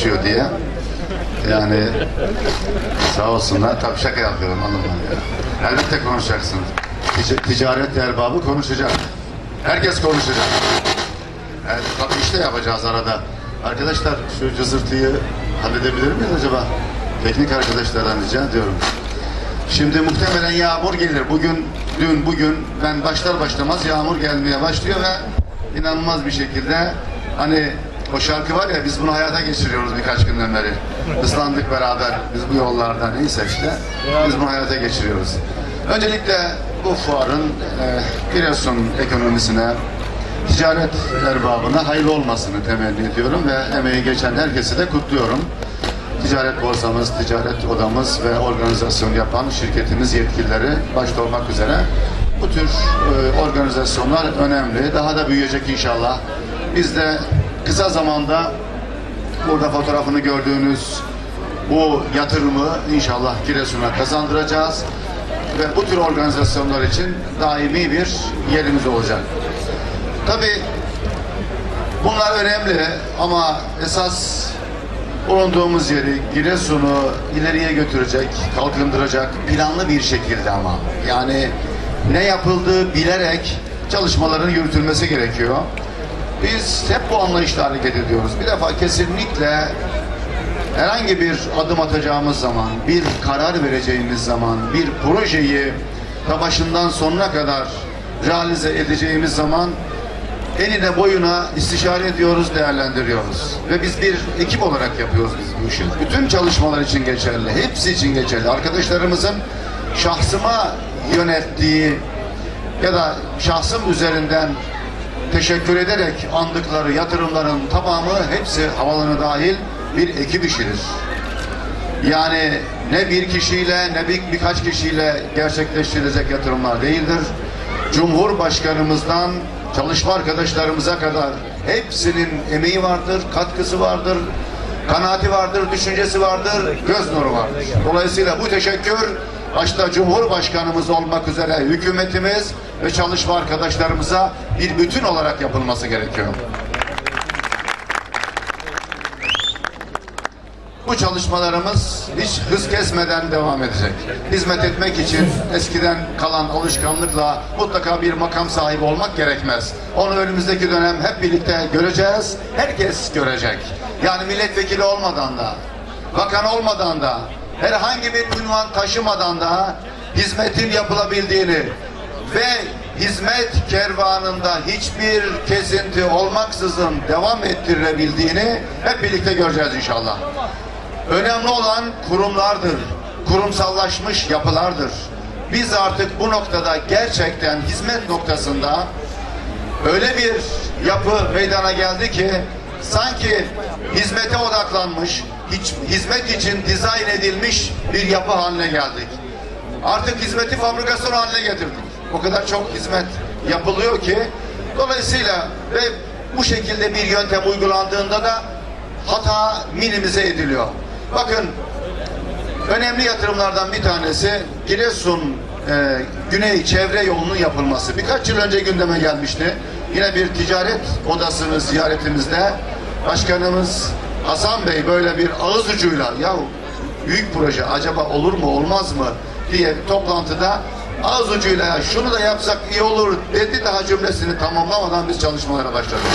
konuşuyor diye. Yani sağ olsunlar. Tabii şaka yapıyorum anlamam ya. Elbette konuşacaksınız. Tic- ticaret erbabı konuşacak. Herkes konuşacak. Evet, tabii işte yapacağız arada. Arkadaşlar şu cızırtıyı halledebilir miyiz acaba? Teknik arkadaşlardan rica ediyorum. Şimdi muhtemelen yağmur gelir. Bugün, dün, bugün ben başlar başlamaz yağmur gelmeye başlıyor ve inanılmaz bir şekilde hani o şarkı var ya biz bunu hayata geçiriyoruz birkaç günden beri. Islandık beraber biz bu yollarda neyse işte biz bunu hayata geçiriyoruz. Öncelikle bu fuarın e, Giresun ekonomisine ticaret erbabına hayırlı olmasını temenni ediyorum ve emeği geçen herkesi de kutluyorum. Ticaret borsamız, ticaret odamız ve organizasyon yapan şirketimiz yetkilileri başta olmak üzere bu tür e, organizasyonlar önemli. Daha da büyüyecek inşallah. Biz de kısa zamanda burada fotoğrafını gördüğünüz bu yatırımı inşallah Giresun'a kazandıracağız ve bu tür organizasyonlar için daimi bir yerimiz olacak. Tabii bunlar önemli ama esas bulunduğumuz yeri Giresun'u ileriye götürecek, kalkındıracak planlı bir şekilde ama. Yani ne yapıldığı bilerek çalışmaların yürütülmesi gerekiyor. Biz hep bu anlayışla hareket ediyoruz. Bir defa kesinlikle herhangi bir adım atacağımız zaman, bir karar vereceğimiz zaman, bir projeyi ta başından sonuna kadar realize edeceğimiz zaman enine boyuna istişare ediyoruz, değerlendiriyoruz. Ve biz bir ekip olarak yapıyoruz biz bu işi. Bütün çalışmalar için geçerli, hepsi için geçerli. Arkadaşlarımızın şahsıma yönettiği ya da şahsım üzerinden teşekkür ederek andıkları yatırımların tamamı hepsi havalanı dahil bir ekip işidir. Yani ne bir kişiyle ne bir, birkaç kişiyle gerçekleştirilecek yatırımlar değildir. Cumhurbaşkanımızdan çalışma arkadaşlarımıza kadar hepsinin emeği vardır, katkısı vardır, kanaati vardır, düşüncesi vardır, göz nuru vardır. Dolayısıyla bu teşekkür başta Cumhurbaşkanımız olmak üzere hükümetimiz ve çalışma arkadaşlarımıza bir bütün olarak yapılması gerekiyor. Bu çalışmalarımız hiç hız kesmeden devam edecek. Hizmet etmek için eskiden kalan alışkanlıkla mutlaka bir makam sahibi olmak gerekmez. Onu önümüzdeki dönem hep birlikte göreceğiz. Herkes görecek. Yani milletvekili olmadan da, bakan olmadan da, herhangi bir ünvan taşımadan da hizmetin yapılabildiğini ve hizmet kervanında hiçbir kesinti olmaksızın devam ettirilebildiğini hep birlikte göreceğiz inşallah. Önemli olan kurumlardır. Kurumsallaşmış yapılardır. Biz artık bu noktada gerçekten hizmet noktasında öyle bir yapı meydana geldi ki sanki hizmete odaklanmış, hizmet için dizayn edilmiş bir yapı haline geldik. Artık hizmeti fabrikasyon haline getirdik. O kadar çok hizmet yapılıyor ki dolayısıyla ve bu şekilde bir yöntem uygulandığında da hata minimize ediliyor. Bakın önemli yatırımlardan bir tanesi Giresun e, Güney Çevre yolunun yapılması. Birkaç yıl önce gündeme gelmişti. Yine bir ticaret odasını ziyaretimizde başkanımız Hasan Bey böyle bir ağız ucuyla ya büyük proje acaba olur mu olmaz mı diye toplantıda ağız ucuyla ya şunu da yapsak iyi olur dedi daha cümlesini tamamlamadan biz çalışmalara başladık.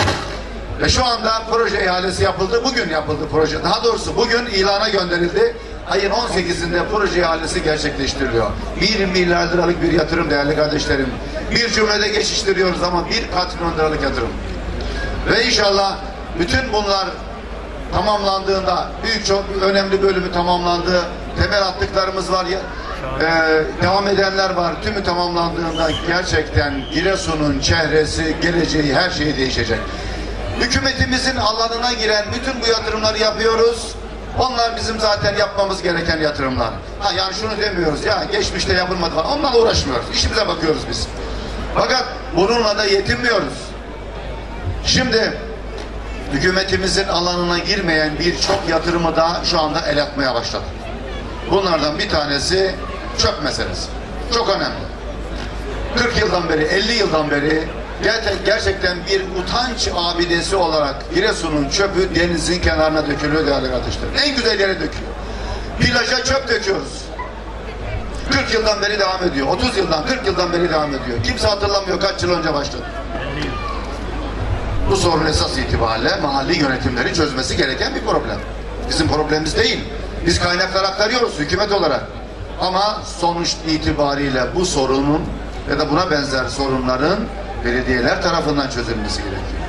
Ve şu anda proje ihalesi yapıldı. Bugün yapıldı proje. Daha doğrusu bugün ilana gönderildi. Ayın 18'inde proje ihalesi gerçekleştiriliyor. 1 milyar liralık bir yatırım değerli kardeşlerim. Bir cümlede geçiştiriyoruz ama bir katrilyon liralık yatırım. Ve inşallah bütün bunlar tamamlandığında büyük çok önemli bölümü tamamlandı. Temel attıklarımız var. Ee, devam edenler var. Tümü tamamlandığında gerçekten Giresun'un çehresi, geleceği, her şeyi değişecek. Hükümetimizin alanına giren bütün bu yatırımları yapıyoruz. Onlar bizim zaten yapmamız gereken yatırımlar. Ha yani şunu demiyoruz ya geçmişte yapılmadı falan. Onlarla uğraşmıyoruz. İşimize bakıyoruz biz. Fakat bununla da yetinmiyoruz. Şimdi hükümetimizin alanına girmeyen birçok yatırımı da şu anda el atmaya başladı. Bunlardan bir tanesi çöp meselesi. Çok önemli. 40 yıldan beri, 50 yıldan beri Ger- gerçekten bir utanç abidesi olarak Giresun'un çöpü denizin kenarına dökülüyor değerli kardeşler. En güzel yere döküyor. Plaja çöp döküyoruz. 40 yıldan beri devam ediyor. 30 yıldan, 40 yıldan beri devam ediyor. Kimse hatırlamıyor kaç yıl önce başladı. Bu sorun esas itibariyle mahalli yönetimlerin çözmesi gereken bir problem. Bizim problemimiz değil. Biz kaynaklar aktarıyoruz hükümet olarak. Ama sonuç itibariyle bu sorunun ya da buna benzer sorunların belediyeler tarafından çözülmesi gerekiyor.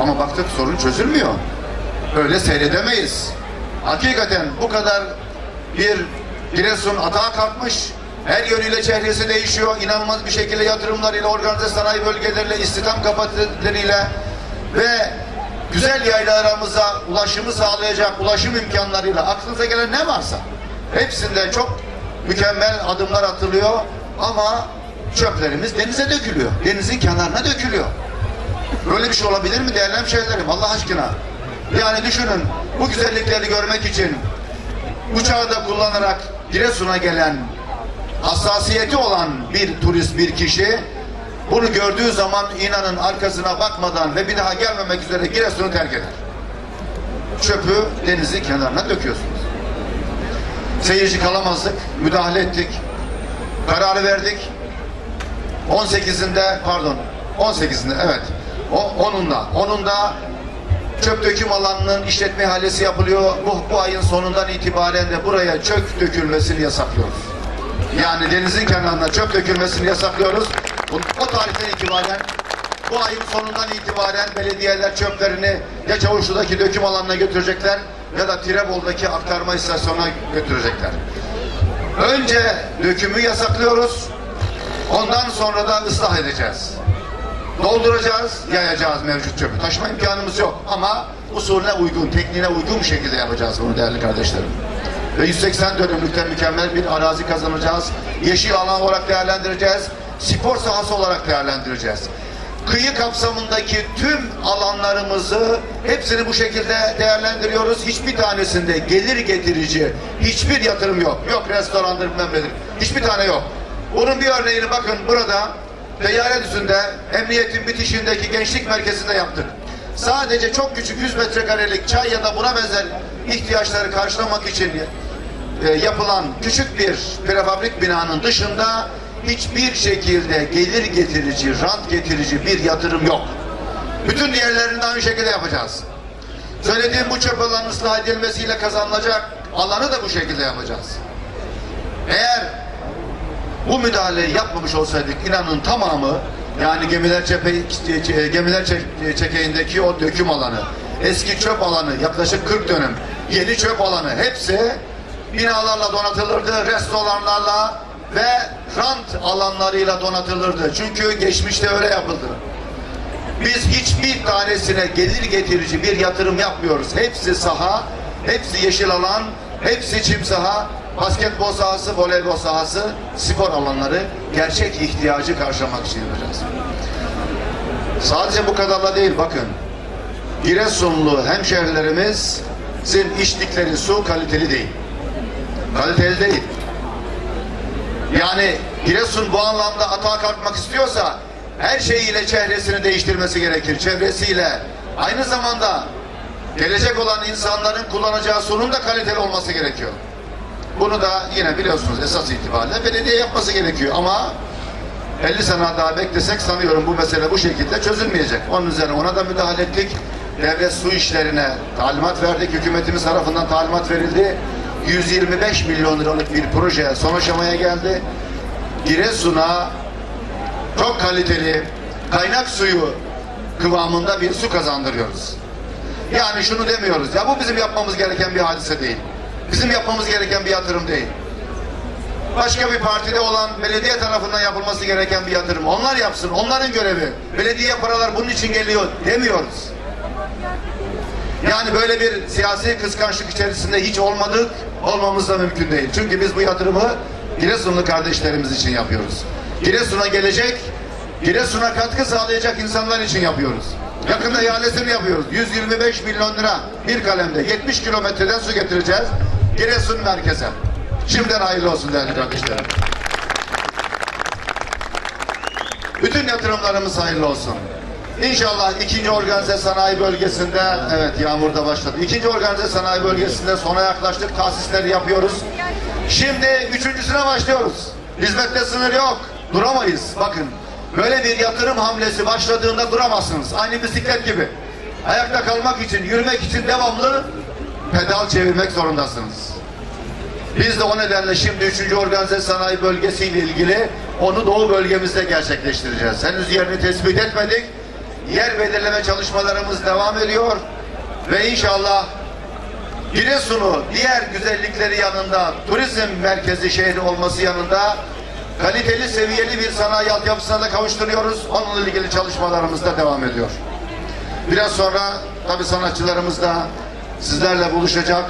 Ama baktık sorun çözülmüyor. Öyle seyredemeyiz. Hakikaten bu kadar bir Giresun atağa kalkmış. Her yönüyle çehresi değişiyor. İnanılmaz bir şekilde yatırımlarıyla, organize sanayi bölgeleriyle, istihdam kapasiteleriyle ve güzel yaylalarımıza ulaşımı sağlayacak ulaşım imkanlarıyla aklınıza gelen ne varsa hepsinde çok mükemmel adımlar atılıyor ama çöplerimiz denize dökülüyor. Denizin kenarına dökülüyor. Böyle bir şey olabilir mi değerli hemşehrilerim Allah aşkına? Yani düşünün bu güzellikleri görmek için uçağı da kullanarak Giresun'a gelen hassasiyeti olan bir turist bir kişi bunu gördüğü zaman inanın arkasına bakmadan ve bir daha gelmemek üzere Giresun'u terk eder. Çöpü denizin kenarına döküyorsunuz. Seyirci kalamazdık, müdahale ettik. Kararı verdik. 18'inde pardon 18'inde evet. O, 10'unda. 10'unda çöp döküm alanının işletme ihalesi yapılıyor. Bu, bu ayın sonundan itibaren de buraya çöp dökülmesini yasaklıyoruz. Yani denizin kenarına çöp dökülmesini yasaklıyoruz. O tarihten itibaren bu ayın sonundan itibaren belediyeler çöplerini ya Çavuşlu'daki döküm alanına götürecekler ya da Tirebol'daki aktarma istasyonuna götürecekler. Önce dökümü yasaklıyoruz. Ondan sonra da ıslah edeceğiz. Dolduracağız, yayacağız mevcut çöpü. Taşıma imkanımız yok ama usulüne uygun, tekniğine uygun bir şekilde yapacağız bunu değerli kardeşlerim. Ve 180 dönümlükte mükemmel bir arazi kazanacağız. Yeşil alan olarak değerlendireceğiz. Spor sahası olarak değerlendireceğiz. Kıyı kapsamındaki tüm alanlarımızı hepsini bu şekilde değerlendiriyoruz. Hiçbir tanesinde gelir getirici hiçbir yatırım yok. Yok restorandır bilmem nedir. Hiçbir tane yok. Bunun bir örneğini bakın burada Teyyare Düzü'nde emniyetin bitişindeki gençlik merkezinde yaptık. Sadece çok küçük 100 metrekarelik çay ya da buna benzer ihtiyaçları karşılamak için e, yapılan küçük bir prefabrik binanın dışında hiçbir şekilde gelir getirici, rant getirici bir yatırım yok. Bütün diğerlerini de aynı şekilde yapacağız. Söylediğim bu çöp alanının ıslah edilmesiyle kazanılacak alanı da bu şekilde yapacağız. Eğer bu müdahaleyi yapmamış olsaydık inanın tamamı yani gemiler çepe, gemiler çek- çekeğindeki o döküm alanı, eski çöp alanı yaklaşık 40 dönüm, yeni çöp alanı hepsi binalarla donatılırdı, restoranlarla ve rant alanlarıyla donatılırdı. Çünkü geçmişte öyle yapıldı. Biz hiçbir tanesine gelir getirici bir yatırım yapmıyoruz. Hepsi saha, hepsi yeşil alan, hepsi çim saha, basketbol sahası, voleybol sahası, spor alanları gerçek ihtiyacı karşılamak için yapacağız. Sadece bu kadarla değil bakın. Giresunlu hemşehrilerimizin içtikleri su kaliteli değil. Kaliteli değil. Yani Giresun bu anlamda atağa kalkmak istiyorsa her şeyiyle çehresini değiştirmesi gerekir. Çevresiyle. Aynı zamanda gelecek olan insanların kullanacağı suyun da kaliteli olması gerekiyor. Bunu da yine biliyorsunuz esas itibariyle belediye yapması gerekiyor ama 50 sene daha beklesek sanıyorum bu mesele bu şekilde çözülmeyecek. Onun üzerine ona da müdahale ettik. Devlet su işlerine talimat verdik. Hükümetimiz tarafından talimat verildi. 125 milyon liralık bir proje son aşamaya geldi. Giresun'a çok kaliteli kaynak suyu kıvamında bir su kazandırıyoruz. Yani şunu demiyoruz. Ya bu bizim yapmamız gereken bir hadise değil. Bizim yapmamız gereken bir yatırım değil. Başka bir partide olan belediye tarafından yapılması gereken bir yatırım. Onlar yapsın. Onların görevi. Belediye paralar bunun için geliyor demiyoruz. Yani böyle bir siyasi kıskançlık içerisinde hiç olmadık, olmamız da mümkün değil. Çünkü biz bu yatırımı Giresunlu kardeşlerimiz için yapıyoruz. Giresun'a gelecek, Giresun'a katkı sağlayacak insanlar için yapıyoruz. Yakında ihalesini yapıyoruz. 125 milyon lira bir kalemde 70 kilometreden su getireceğiz Giresun merkeze. Şimdiden hayırlı olsun değerli kardeşlerim. Bütün yatırımlarımız hayırlı olsun. İnşallah ikinci organize sanayi bölgesinde, evet yağmur da başladı. İkinci organize sanayi bölgesinde sona yaklaştık, tasisleri yapıyoruz. Şimdi üçüncüsüne başlıyoruz. Hizmette sınır yok, duramayız. Bakın, böyle bir yatırım hamlesi başladığında duramazsınız. Aynı bisiklet gibi. Ayakta kalmak için, yürümek için devamlı pedal çevirmek zorundasınız. Biz de o nedenle şimdi 3. Organize Sanayi Bölgesi ile ilgili onu Doğu bölgemizde gerçekleştireceğiz. Henüz yerini tespit etmedik. Yer belirleme çalışmalarımız devam ediyor. Ve inşallah Giresun'u diğer güzellikleri yanında turizm merkezi şehri olması yanında kaliteli seviyeli bir sanayi altyapısına da kavuşturuyoruz. Onunla ilgili çalışmalarımız da devam ediyor. Biraz sonra tabi sanatçılarımız da sizlerle buluşacak.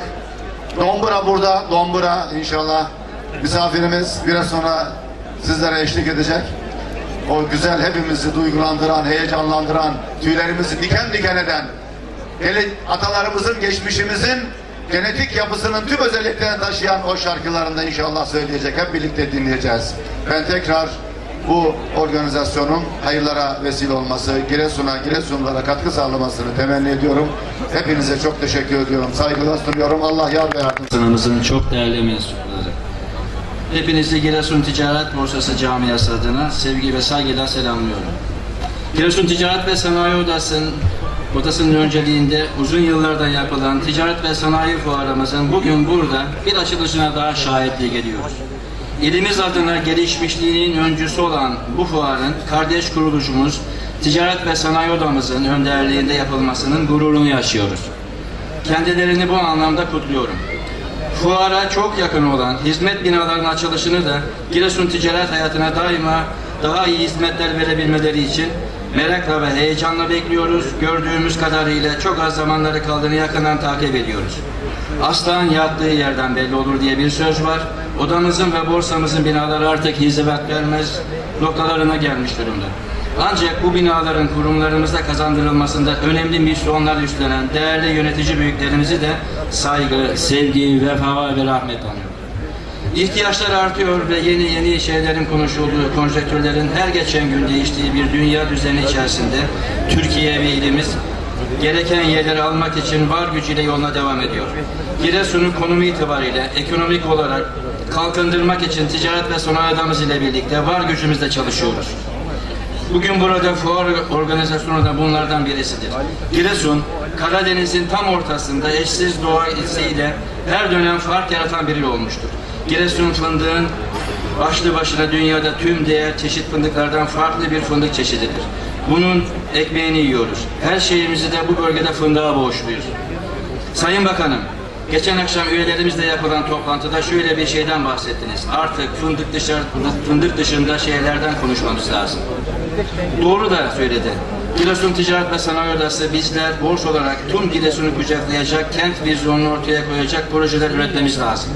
Dombura burada, Dombura inşallah misafirimiz biraz sonra sizlere eşlik edecek. O güzel hepimizi duygulandıran, heyecanlandıran, tüylerimizi diken diken eden, atalarımızın, geçmişimizin genetik yapısının tüm özelliklerini taşıyan o şarkılarını da inşallah söyleyecek. Hep birlikte dinleyeceğiz. Ben tekrar bu organizasyonun hayırlara vesile olması, Giresun'a, Giresunlara katkı sağlamasını temenni ediyorum. Hepinize çok teşekkür ediyorum. Saygılar sunuyorum. Allah yar ve yardımcınız Basınımızın çok değerli mensupları. Hepinizi Giresun Ticaret Borsası Camiası adına sevgi ve saygıyla selamlıyorum. Giresun Ticaret ve Sanayi Odası'nın Odası'nın önceliğinde uzun yıllardan yapılan ticaret ve sanayi fuarımızın bugün burada bir açılışına daha şahitliği geliyoruz. İlimiz adına gelişmişliğinin öncüsü olan bu fuarın kardeş kuruluşumuz Ticaret ve Sanayi Odamızın önderliğinde yapılmasının gururunu yaşıyoruz. Kendilerini bu anlamda kutluyorum. Fuara çok yakın olan hizmet binalarının açılışını da Giresun ticaret hayatına daima daha iyi hizmetler verebilmeleri için merakla ve heyecanla bekliyoruz. Gördüğümüz kadarıyla çok az zamanları kaldığını yakından takip ediyoruz. Aslan yattığı yerden belli olur diye bir söz var. Odamızın ve borsamızın binaları artık hizmet vermez noktalarına gelmiş durumda. Ancak bu binaların kurumlarımızda kazandırılmasında önemli misyonlar üstlenen değerli yönetici büyüklerimizi de saygı, sevgi, vefa ve rahmet anıyorum. İhtiyaçlar artıyor ve yeni yeni şeylerin konuşulduğu, konjektürlerin her geçen gün değiştiği bir dünya düzeni içerisinde Türkiye ve ilimiz gereken yerleri almak için var gücüyle yoluna devam ediyor. Giresun'un konumu itibariyle ekonomik olarak kalkındırmak için ticaret ve sanayi adamız ile birlikte var gücümüzle çalışıyoruz. Bugün burada fuar organizasyonu da bunlardan birisidir. Giresun, Karadeniz'in tam ortasında eşsiz doğasıyla her dönem fark yaratan bir il olmuştur. Giresun fındığın başlı başına dünyada tüm diğer çeşit fındıklardan farklı bir fındık çeşididir. Bunun ekmeğini yiyoruz. Her şeyimizi de bu bölgede fındığa borçluyuz. Sayın Bakanım, geçen akşam üyelerimizle yapılan toplantıda şöyle bir şeyden bahsettiniz. Artık fındık, dışarı, fındık dışında şeylerden konuşmamız lazım. Doğru da söyledi. Giresun Ticaret ve Sanayi Odası bizler borç olarak tüm Giresun'u kucaklayacak, kent vizyonunu ortaya koyacak projeler üretmemiz lazım.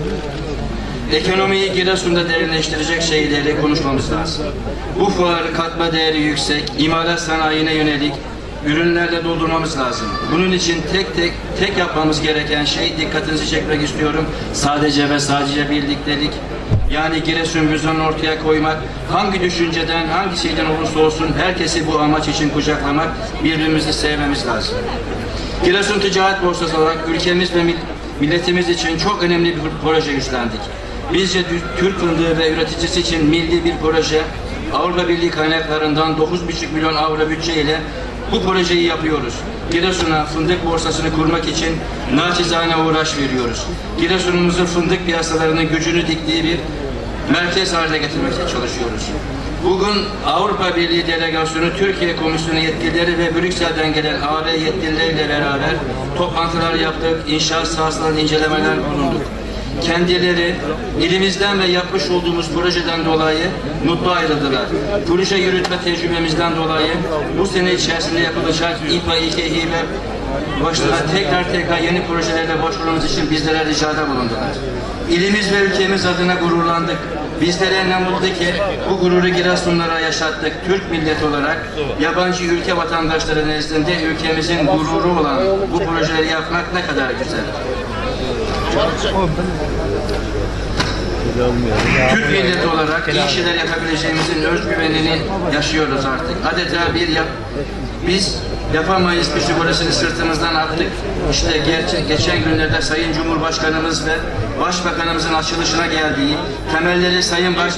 Ekonomiyi Giresun'da derinleştirecek şeyleri konuşmamız lazım. Bu fuarı katma değeri yüksek, imalat sanayine yönelik ürünlerle doldurmamız lazım. Bunun için tek tek tek yapmamız gereken şey dikkatinizi çekmek istiyorum. Sadece ve sadece birliktelik. Yani Giresun vizyonunu ortaya koymak, hangi düşünceden, hangi şeyden olursa olsun herkesi bu amaç için kucaklamak, birbirimizi sevmemiz lazım. Giresun Ticaret Borsası olarak ülkemiz ve mil- milletimiz için çok önemli bir proje üstlendik. Bizce Türk fındığı ve üreticisi için milli bir proje, Avrupa Birliği kaynaklarından 9,5 milyon avro bütçe ile bu projeyi yapıyoruz. Giresun'a fındık borsasını kurmak için naçizane uğraş veriyoruz. Giresun'umuzun fındık piyasalarının gücünü diktiği bir merkez haline getirmeye çalışıyoruz. Bugün Avrupa Birliği Delegasyonu Türkiye Komisyonu yetkilileri ve Brüksel'den gelen AB yetkilileriyle beraber toplantılar yaptık, inşaat sahasından incelemeler bulunduk. Kendileri ilimizden ve yapmış olduğumuz projeden dolayı mutlu ayrıldılar. Proje yürütme tecrübemizden dolayı bu sene içerisinde yapılacak İPA, İKİ ve başına tekrar tekrar yeni projelerle başvurmamız için bizlere ricada bulundular. İlimiz ve ülkemiz adına gururlandık. Bizlere ne mutlu ki bu gururu Giresunlara yaşattık. Türk milleti olarak yabancı ülke vatandaşları nezdinde ülkemizin gururu olan bu projeleri yapmak ne kadar güzel. Türk milleti olarak iyi şeyler yapabileceğimizin özgüvenini yaşıyoruz artık. Adeta bir yap biz yapamayız psikolojisini sırtımızdan attık. İşte gerçek, geçen günlerde Sayın Cumhurbaşkanımız ve Başbakanımızın açılışına geldiği, temelleri Sayın Baş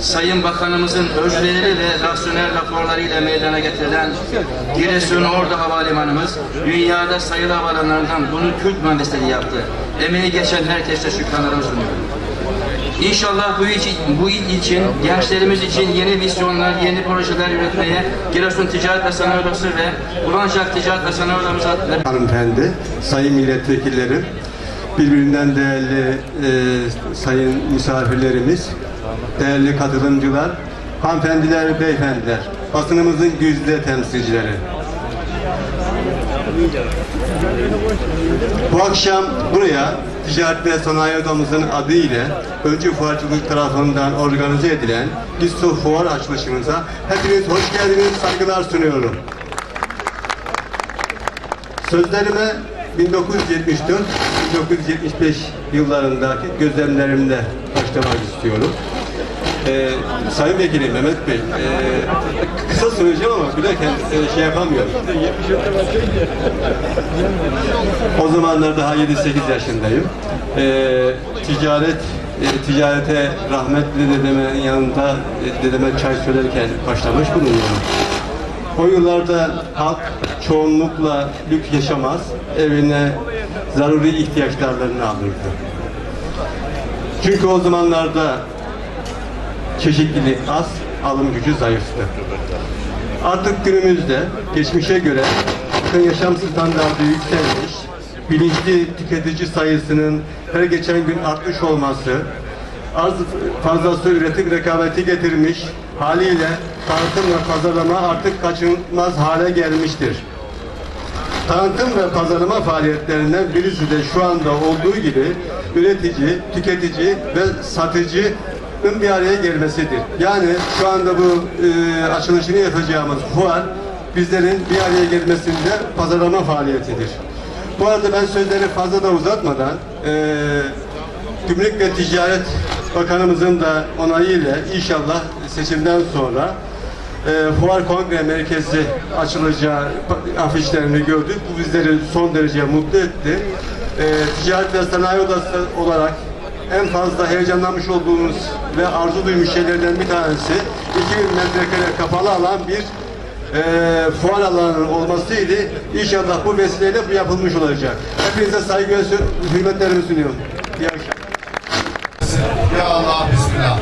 Sayın Bakanımızın özverili ve rasyonel raporlarıyla meydana getirilen Giresun Ordu Havalimanımız dünyada sayılı havalanlardan bunu Türk mühendisleri yaptı. Emeği geçen herkese şükranlarımı sunuyorum. İnşallah bu için, bu il için, gençlerimiz için yeni vizyonlar, yeni projeler üretmeye Giresun Ticaret ve Sanayi Odası ve Bulancak Ticaret ve Sanayi Odamız adına hanımefendi, sayın milletvekillerim, birbirinden değerli e, sayın misafirlerimiz, değerli katılımcılar, hanımefendiler, beyefendiler, basınımızın güzde temsilcileri. Bu akşam buraya Ticaret ve Sanayi Odamızın adı ile Öncü Fuarcılık tarafından organize edilen GİSTO Fuar açılışımıza hepiniz hoş geldiniz, saygılar sunuyorum. Sözlerime 1974-1975 yıllarındaki gözlemlerimle başlamak istiyorum. Ee, Sayın Vekilim Mehmet Bey, ee, kısa söyleyeceğim ama gülerken şey yapamıyorum. O zamanlar daha 7-8 yaşındayım. Ee, ticaret, e, ticarete rahmetli dedemin yanında e, dedeme çay söylerken başlamış bulunuyorum. O yıllarda halk çoğunlukla lüks yaşamaz, evine zaruri ihtiyaçlarını alırdı. Çünkü o zamanlarda çeşitlilik az, alım gücü zayıftı. Artık günümüzde geçmişe göre yaşam standartı yükselmiş, bilinçli tüketici sayısının her geçen gün artmış olması, arz fazlası üretim rekabeti getirmiş, haliyle tanıtım ve pazarlama artık kaçınılmaz hale gelmiştir. Tanıtım ve pazarlama faaliyetlerinden birisi de şu anda olduğu gibi üretici, tüketici ve satıcının bir araya gelmesidir. Yani şu anda bu e, açılışını yapacağımız fuar bizlerin bir araya gelmesinde pazarlama faaliyetidir. Bu arada ben sözleri fazla da uzatmadan e, Gümrük ve Ticaret Bakanımızın da onayıyla inşallah seçimden sonra e, Fuar Kongre Merkezi açılacağı afişlerini gördük. Bu bizleri son derece mutlu etti. E, Ticaret ve Sanayi Odası olarak en fazla heyecanlanmış olduğumuz ve arzu duymuş şeylerden bir tanesi 2000 metrekare kapalı alan bir e, fuar alanının olmasıydı. İnşallah bu vesileyle bu yapılmış olacak. Hepinize saygı ve hürmetlerimi sunuyorum. İyi akşamlar. Ya Allah Bismillah.